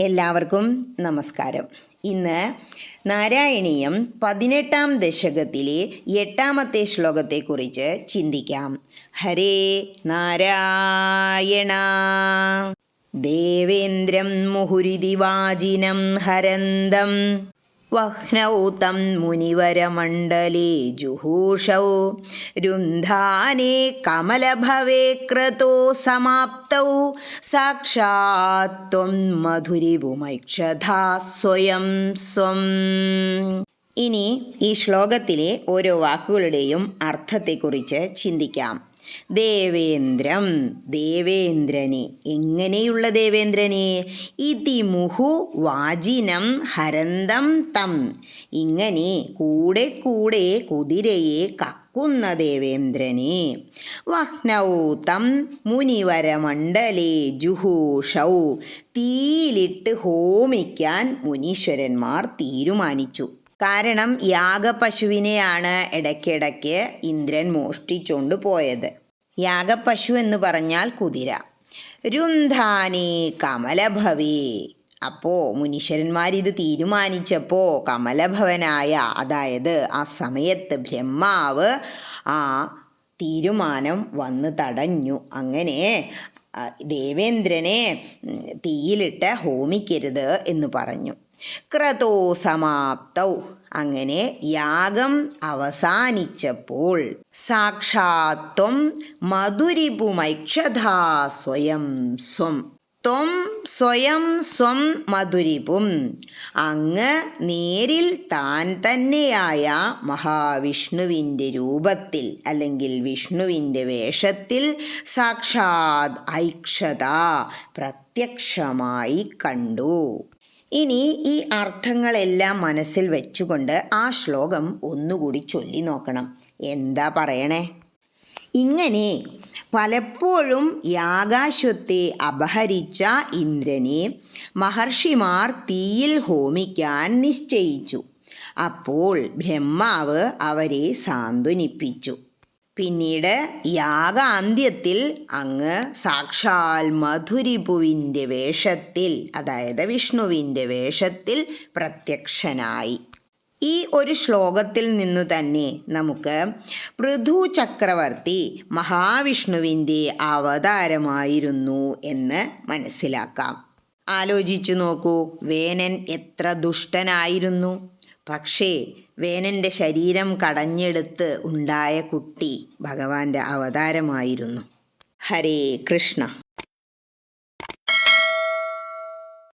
എല്ലാവർക്കും നമസ്കാരം. ഇന്ന് നാരായണീയം പതിനെട്ടാം ദശകത്തിലെ എട്ടാമത്തെ ശ്ലോകത്തെക്കുറിച്ച് ചിന്തിക്കാം. ഹരേ നാരായണ. ദേവേന്ദ്രം മുഹുരിതി വാചിനം ഹരന്തം. വഹ്നൗ തം മുനിവരമണ്ഡലേ ജുഹൂഷൗ. രുന്ധാനേ കമലഭവേ ക്രതോ സമാപ്തൗ. സാക്ഷാത് ത്വം സ്വയം സ്വം. ഇനി ഈ ശ്ലോകത്തിലെ ഓരോ വാക്കുകളുടെയും അർത്ഥത്തെക്കുറിച്ച് ചിന്തിക്കാം. ദേവേന്ദ്രം ദേവേന്ദ്രനെ. എങ്ങനെയുള്ള ദേവേന്ദ്രനെ? ഇതി മുഹു വാജിനം ഹരന്തം തം. ഇങ്ങനെ കൂടെ കൂടെ കുതിരയെ കക്കുന്ന ദേവേന്ദ്രനെ. വഹ്നൗ തം മുനിവരമണ്ഡലേ ജുഹൂഷൗ. തീയിലിട്ട് ഹോമിക്കാൻ മുനീശ്വരന്മാർ തീരുമാനിച്ചു. കാരണം യാഗപശുവിനെയാണ് ഇടയ്ക്കിടയ്ക്ക് ഇന്ദ്രൻ മോഷ്ടിച്ചുകൊണ്ട് പോയത്. യാഗപശു എന്ന് പറഞ്ഞാൽ കുതിര. രുന്ധാനി കമലഭവി. അപ്പോൾ മുനീശ്വരന്മാരിത് തീരുമാനിച്ചപ്പോൾ കമലഭവനായ അതായത് ആ സമയത്ത് ബ്രഹ്മാവ് ആ തീരുമാനം വന്ന് തടഞ്ഞു. അങ്ങനെ ദേവേന്ദ്രനെ തീയിലിട്ട് ഹോമിക്കരുത് എന്ന് പറഞ്ഞു. ക്രതോ സമാപ്തൗ. അങ്ങനെ യാഗം അവസാനിച്ചപ്പോൾ സാക്ഷാത്വം മധുരിപുമൈക്ഷധാ സ്വയം സ്വം. ത്വം സ്വയം സ്വം മധുരിപും. അങ്ങ് നേരിൽ താൻ തന്നെയായ മഹാവിഷ്ണുവിന്റെ രൂപത്തിൽ അല്ലെങ്കിൽ വിഷ്ണുവിന്റെ വേഷത്തിൽ സാക്ഷാത് ഐക്ഷത പ്രത്യക്ഷമായി കണ്ടു. ഇനി ഈ അർത്ഥങ്ങളെല്ലാം മനസ്സിൽ വെച്ചുകൊണ്ട് ആ ശ്ലോകം ഒന്നുകൂടി ചൊല്ലി നോക്കണം. എന്താ പറയണേ? ഇങ്ങനെ പലപ്പോഴും യാഗാശ്വത്തെ അപഹരിച്ച ഇന്ദ്രനെ മഹർഷിമാർ തീയിൽ ഹോമിക്കാൻ നിശ്ചയിച്ചു. അപ്പോൾ ബ്രഹ്മാവ് അവരെ സാന്ത്വനിപ്പിച്ചു. പിന്നീട് യാഗാന്ത്യത്തിൽ അങ്ങ് സാക്ഷാൽ മധുരിപുവിന്റെ വേഷത്തിൽ അതായത് വിഷ്ണുവിന്റെ വേഷത്തിൽ പ്രത്യക്ഷനായി. ഈ ഒരു ശ്ലോകത്തിൽ നിന്നു തന്നെ നമുക്ക് പൃഥു ചക്രവർത്തി മഹാവിഷ്ണുവിന്റെ അവതാരമായിരുന്നു എന്ന് മനസ്സിലാക്കാം. ആലോചിച്ചു നോക്കൂ വേനൻ എത്ര ദുഷ്ടനായിരുന്നു. പക്ഷേ വേനന്റെ ശരീരം കടഞ്ഞെടുത്ത് ഉണ്ടായ കുട്ടി ഭഗവാന്റെ അവതാരമായിരുന്നു. ഹരേ കൃഷ്ണ.